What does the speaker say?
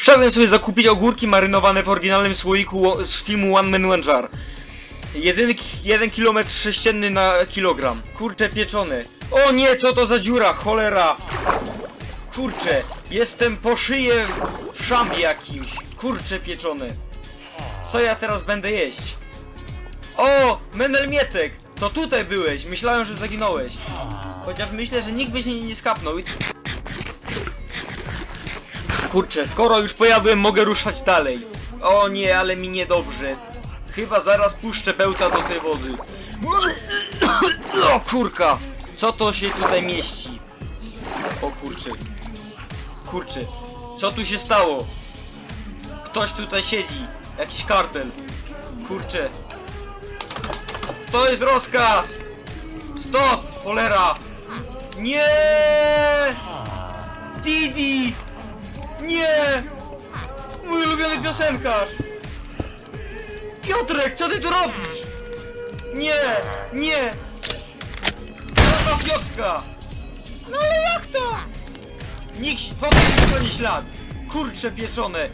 Wszedłem sobie zakupić ogórki marynowane w oryginalnym słoiku z filmu One Man One Jar. Jeden, jeden kilometr sześcienny na kilogram. Kurcze pieczony. O nie, co to za dziura, cholera. Kurczę, jestem po szyję w szambie jakimś. Kurcze pieczony. Co ja teraz będę jeść? O, Menel Mietek, to tutaj byłeś. Myślałem, że zaginąłeś. Chociaż myślę, że nikt by się nie skapnął. Kurczę, skoro już pojadłem, mogę ruszać dalej. O nie, ale mi niedobrze. Chyba zaraz puszczę bełta do tej wody. O kurka! Co to się tutaj mieści? O kurczę. Kurczę. Co tu się stało? Ktoś tutaj siedzi. Jakiś kartel. Kurczę. To jest rozkaz! Stop! Cholera! Nie! Didi! Nie! Mój ulubiony piosenkarz! Piotrek, co ty tu robisz? Nie! Nie! Jaka Piotrka! No ale jak to? Nikt, po co nie ślad? Kurcze pieczone!